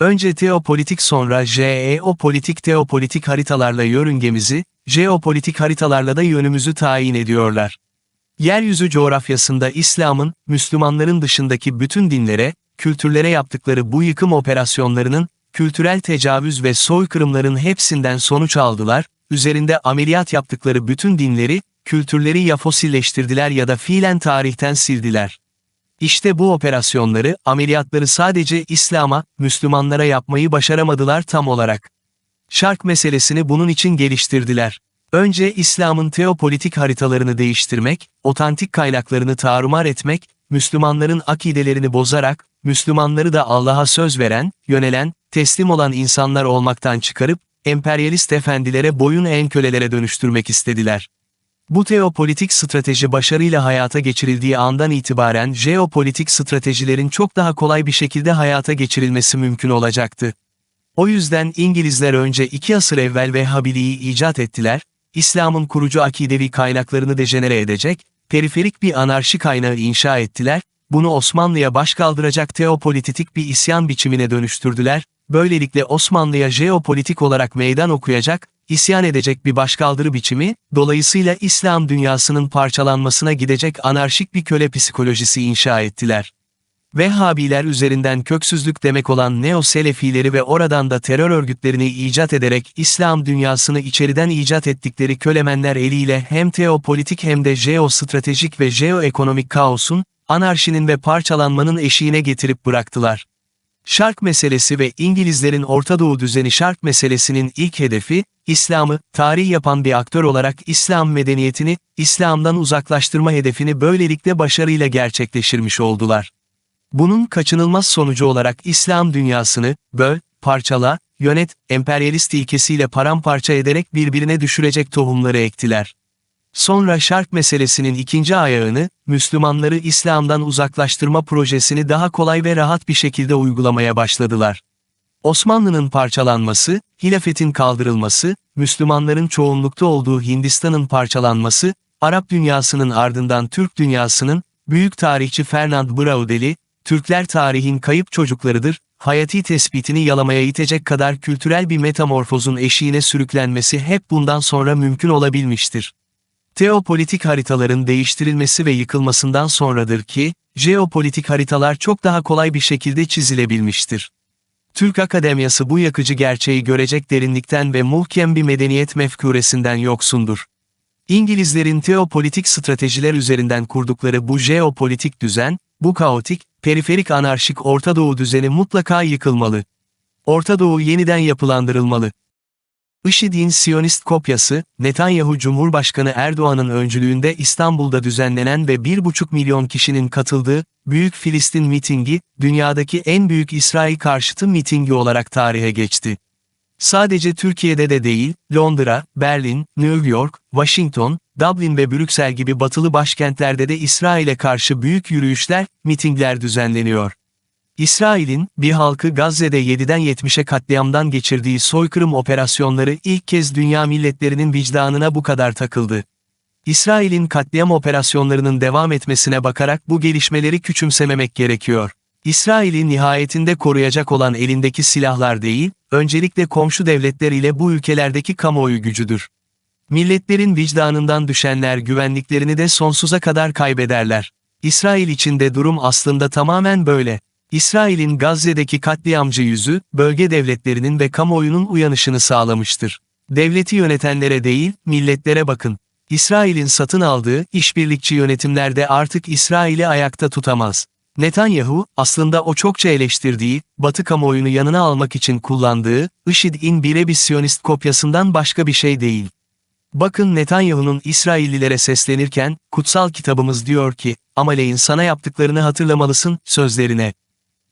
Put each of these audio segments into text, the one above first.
Önce teopolitik sonra jeopolitik teopolitik haritalarla yörüngemizi, jeopolitik haritalarla da yönümüzü tayin ediyorlar. Yeryüzü coğrafyasında İslam'ın, Müslümanların dışındaki bütün dinlere, kültürlere yaptıkları bu yıkım operasyonlarının, kültürel tecavüz ve soykırımların hepsinden sonuç aldılar, üzerinde ameliyat yaptıkları bütün dinleri, kültürleri ya fosilleştirdiler ya da fiilen tarihten sildiler. İşte bu operasyonları, ameliyatları sadece İslam'a, Müslümanlara yapmayı başaramadılar tam olarak. Şark meselesini bunun için geliştirdiler. Önce İslam'ın teopolitik haritalarını değiştirmek, otantik kaynaklarını tarumar etmek, Müslümanların akidelerini bozarak, Müslümanları da Allah'a söz veren, yönelen, teslim olan insanlar olmaktan çıkarıp, emperyalist efendilere boyun eğen kölelere dönüştürmek istediler. Bu teopolitik strateji başarıyla hayata geçirildiği andan itibaren jeopolitik stratejilerin çok daha kolay bir şekilde hayata geçirilmesi mümkün olacaktı. O yüzden İngilizler önce iki asır evvel Vehhabiliği icat ettiler, İslam'ın kurucu akidevi kaynaklarını dejenere edecek, periferik bir anarşi kaynağı inşa ettiler, bunu Osmanlı'ya başkaldıracak teopolitik bir isyan biçimine dönüştürdüler, böylelikle Osmanlı'ya jeopolitik olarak meydan okuyacak, isyan edecek bir başkaldırı biçimi, dolayısıyla İslam dünyasının parçalanmasına gidecek anarşik bir köle psikolojisi inşa ettiler. Vehhabiler üzerinden köksüzlük demek olan Neo-Selefileri ve oradan da terör örgütlerini icat ederek İslam dünyasını içeriden icat ettikleri kölemenler eliyle hem teopolitik hem de jeostratejik ve jeoekonomik kaosun, anarşinin ve parçalanmanın eşiğine getirip bıraktılar. Şark meselesi ve İngilizlerin Orta Doğu düzeni şark meselesinin ilk hedefi, İslam'ı, tarih yapan bir aktör olarak İslam medeniyetini, İslam'dan uzaklaştırma hedefini böylelikle başarıyla gerçekleştirmiş oldular. Bunun kaçınılmaz sonucu olarak İslam dünyasını, böl, parçala, yönet, emperyalist ilkesiyle paramparça ederek birbirine düşürecek tohumları ektiler. Sonra şark meselesinin ikinci ayağını, Müslümanları İslam'dan uzaklaştırma projesini daha kolay ve rahat bir şekilde uygulamaya başladılar. Osmanlı'nın parçalanması, hilafetin kaldırılması, Müslümanların çoğunlukta olduğu Hindistan'ın parçalanması, Arap dünyasının ardından Türk dünyasının, büyük tarihçi Fernand Braudeli, Türkler tarihin kayıp çocuklarıdır, hayati tespitini yalamaya itecek kadar kültürel bir metamorfozun eşiğine sürüklenmesi hep bundan sonra mümkün olabilmiştir. Teopolitik haritaların değiştirilmesi ve yıkılmasından sonradır ki, jeopolitik haritalar çok daha kolay bir şekilde çizilebilmiştir. Türk Akademyası bu yakıcı gerçeği görecek derinlikten ve muhkem bir medeniyet mefkuresinden yoksundur. İngilizlerin teopolitik stratejiler üzerinden kurdukları bu jeopolitik düzen, bu kaotik, periferik anarşik Orta Doğu düzeni mutlaka yıkılmalı. Orta Doğu yeniden yapılandırılmalı. IŞİD'in Siyonist kopyası, Netanyahu Cumhurbaşkanı Erdoğan'ın öncülüğünde İstanbul'da düzenlenen ve 1,5 milyon kişinin katıldığı, Büyük Filistin mitingi, dünyadaki en büyük İsrail karşıtı mitingi olarak tarihe geçti. Sadece Türkiye'de de değil, Londra, Berlin, New York, Washington, Dublin ve Brüksel gibi batılı başkentlerde de İsrail'e karşı büyük yürüyüşler, mitingler düzenleniyor. İsrail'in, bir halkı Gazze'de 7'den 70'e katliamdan geçirdiği soykırım operasyonları ilk kez dünya milletlerinin vicdanına bu kadar takıldı. İsrail'in katliam operasyonlarının devam etmesine bakarak bu gelişmeleri küçümsememek gerekiyor. İsrail'i nihayetinde koruyacak olan elindeki silahlar değil, öncelikle komşu devletler ile bu ülkelerdeki kamuoyu gücüdür. Milletlerin vicdanından düşenler güvenliklerini de sonsuza kadar kaybederler. İsrail için de durum aslında tamamen böyle. İsrail'in Gazze'deki katliamcı yüzü, bölge devletlerinin ve kamuoyunun uyanışını sağlamıştır. Devleti yönetenlere değil, milletlere bakın. İsrail'in satın aldığı, işbirlikçi yönetimlerde artık İsrail'i ayakta tutamaz. Netanyahu, aslında o çokça eleştirdiği, Batı kamuoyunu yanına almak için kullandığı, IŞİD'in birebir Siyonist kopyasından başka bir şey değil. Bakın Netanyahu'nun İsraillilere seslenirken, kutsal kitabımız diyor ki, Amalek'in sana yaptıklarını hatırlamalısın, sözlerine.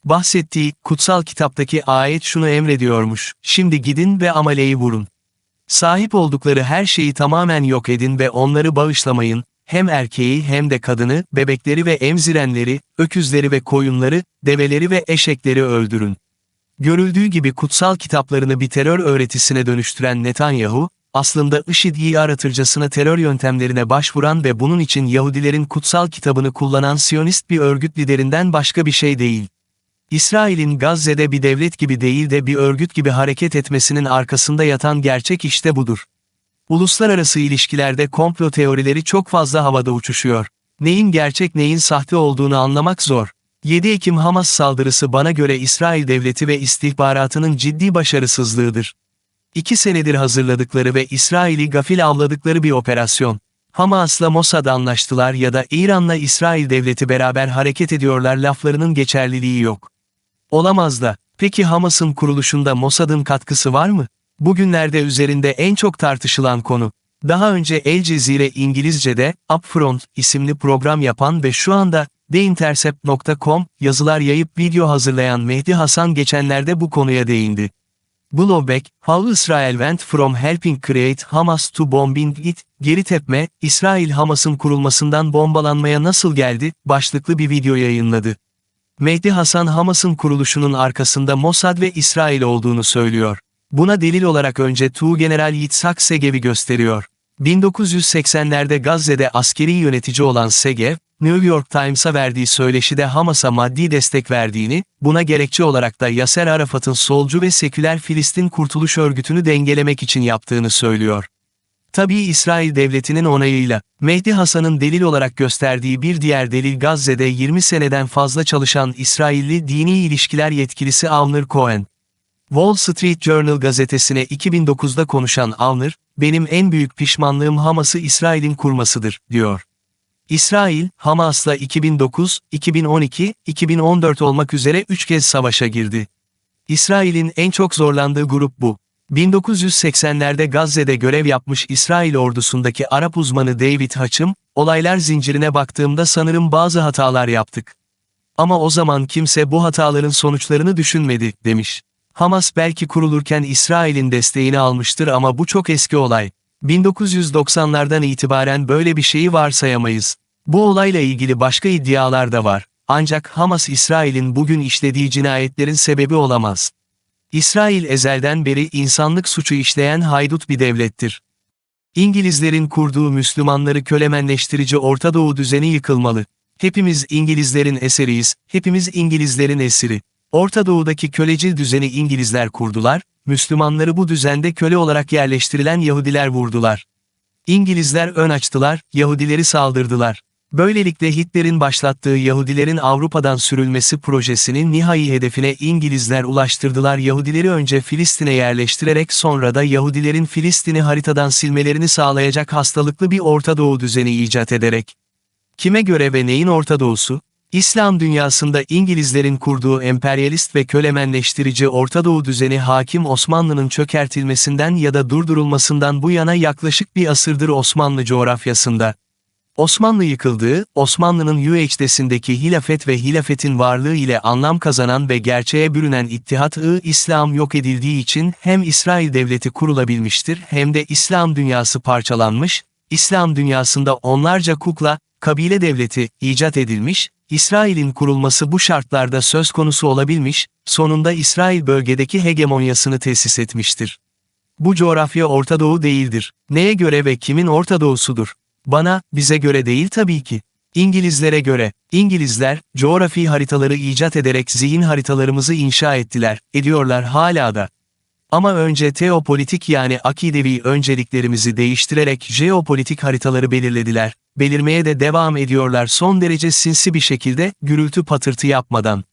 Bahsettiği, kutsal kitaptaki ayet şunu emrediyormuş, şimdi gidin ve Amalek'i vurun. Sahip oldukları her şeyi tamamen yok edin ve onları bağışlamayın, hem erkeği hem de kadını, bebekleri ve emzirenleri, öküzleri ve koyunları, develeri ve eşekleri öldürün. Görüldüğü gibi kutsal kitaplarını bir terör öğretisine dönüştüren Netanyahu, aslında IŞİD'i aratırcasına terör yöntemlerine başvuran ve bunun için Yahudilerin kutsal kitabını kullanan Siyonist bir örgüt liderinden başka bir şey değil. İsrail'in Gazze'de bir devlet gibi değil de bir örgüt gibi hareket etmesinin arkasında yatan gerçek işte budur. Uluslararası ilişkilerde komplo teorileri çok fazla havada uçuşuyor. Neyin gerçek neyin sahte olduğunu anlamak zor. 7 Ekim Hamas saldırısı bana göre İsrail devleti ve istihbaratının ciddi başarısızlığıdır. İki senedir hazırladıkları ve İsrail'i gafil avladıkları bir operasyon. Hamas'la Mossad anlaştılar ya da İran'la İsrail devleti beraber hareket ediyorlar laflarının geçerliliği yok. Olamaz da, peki Hamas'ın kuruluşunda Mossad'ın katkısı var mı? Bugünlerde üzerinde en çok tartışılan konu. Daha önce El Cezire İngilizce'de Upfront isimli program yapan ve şu anda TheIntercept.com yazılar yayıp video hazırlayan Mehdi Hasan geçenlerde bu konuya değindi. Blowback, How Israel Went From Helping Create Hamas to Bombing It, Geri Tepme, İsrail Hamas'ın kurulmasından bombalanmaya nasıl geldi, başlıklı bir video yayınladı. Mehdi Hasan Hamas'ın kuruluşunun arkasında Mossad ve İsrail olduğunu söylüyor. Buna delil olarak önce Tuğgeneral Yitzhak Segev'i gösteriyor. 1980'lerde Gazze'de askeri yönetici olan Segev, New York Times'a verdiği söyleşide Hamas'a maddi destek verdiğini, buna gerekçe olarak da Yasser Arafat'ın solcu ve seküler Filistin Kurtuluş Örgütü'nü dengelemek için yaptığını söylüyor. Tabii İsrail devletinin onayıyla, Mehdi Hasan'ın delil olarak gösterdiği bir diğer delil Gazze'de 20 seneden fazla çalışan İsrailli dini ilişkiler yetkilisi Avner Cohen. Wall Street Journal gazetesine 2009'da konuşan Avner, benim en büyük pişmanlığım Hamas'ı İsrail'in kurmasıdır, diyor. İsrail, Hamas'la 2009, 2012, 2014 olmak üzere üç kez savaşa girdi. İsrail'in en çok zorlandığı grup bu. 1980'lerde Gazze'de görev yapmış İsrail ordusundaki Arap uzmanı David Haçım, olaylar zincirine baktığımda sanırım bazı hatalar yaptık. Ama o zaman kimse bu hataların sonuçlarını düşünmedi, demiş. Hamas belki kurulurken İsrail'in desteğini almıştır ama bu çok eski olay. 1990'lardan itibaren böyle bir şeyi varsayamayız. Bu olayla ilgili başka iddialar da var. Ancak Hamas İsrail'in bugün işlediği cinayetlerin sebebi olamaz. İsrail ezelden beri insanlık suçu işleyen haydut bir devlettir. İngilizlerin kurduğu Müslümanları kölemenleştirici Orta Doğu düzeni yıkılmalı. Hepimiz İngilizlerin eseriyiz, hepimiz İngilizlerin esiri. Orta Doğu'daki kölecil düzeni İngilizler kurdular, Müslümanları bu düzende köle olarak yerleştirilen Yahudiler vurdular. İngilizler ön açtılar, Yahudileri saldırdılar. Böylelikle Hitler'in başlattığı Yahudilerin Avrupa'dan sürülmesi projesinin nihai hedefine İngilizler ulaştırdılar Yahudileri önce Filistin'e yerleştirerek sonra da Yahudilerin Filistin'i haritadan silmelerini sağlayacak hastalıklı bir Orta Doğu düzeni icat ederek. Kime göre ve neyin Orta Doğusu? İslam dünyasında İngilizlerin kurduğu emperyalist ve kölemenleştirici Orta Doğu düzeni hakim Osmanlı'nın çökertilmesinden ya da durdurulmasından bu yana yaklaşık bir asırdır Osmanlı coğrafyasında. Osmanlı yıkıldığı, Osmanlı'nın UH'desindeki hilafet ve hilafetin varlığı ile anlam kazanan ve gerçeğe bürünen İttihat-ı İslam yok edildiği için hem İsrail devleti kurulabilmiştir hem de İslam dünyası parçalanmış, İslam dünyasında onlarca kukla, kabile devleti icat edilmiş, İsrail'in kurulması bu şartlarda söz konusu olabilmiş, sonunda İsrail bölgedeki hegemonyasını tesis etmiştir. Bu coğrafya Orta Doğu değildir. Neye göre ve kimin Orta Doğusudur? Bana, bize göre değil tabii ki. İngilizlere göre, İngilizler, coğrafi haritaları icat ederek zihin haritalarımızı inşa ettiler, ediyorlar hala da. Ama önce teopolitik yani akidevi önceliklerimizi değiştirerek jeopolitik haritaları belirlediler, belirmeye de devam ediyorlar son derece sinsi bir şekilde, gürültü patırtı yapmadan.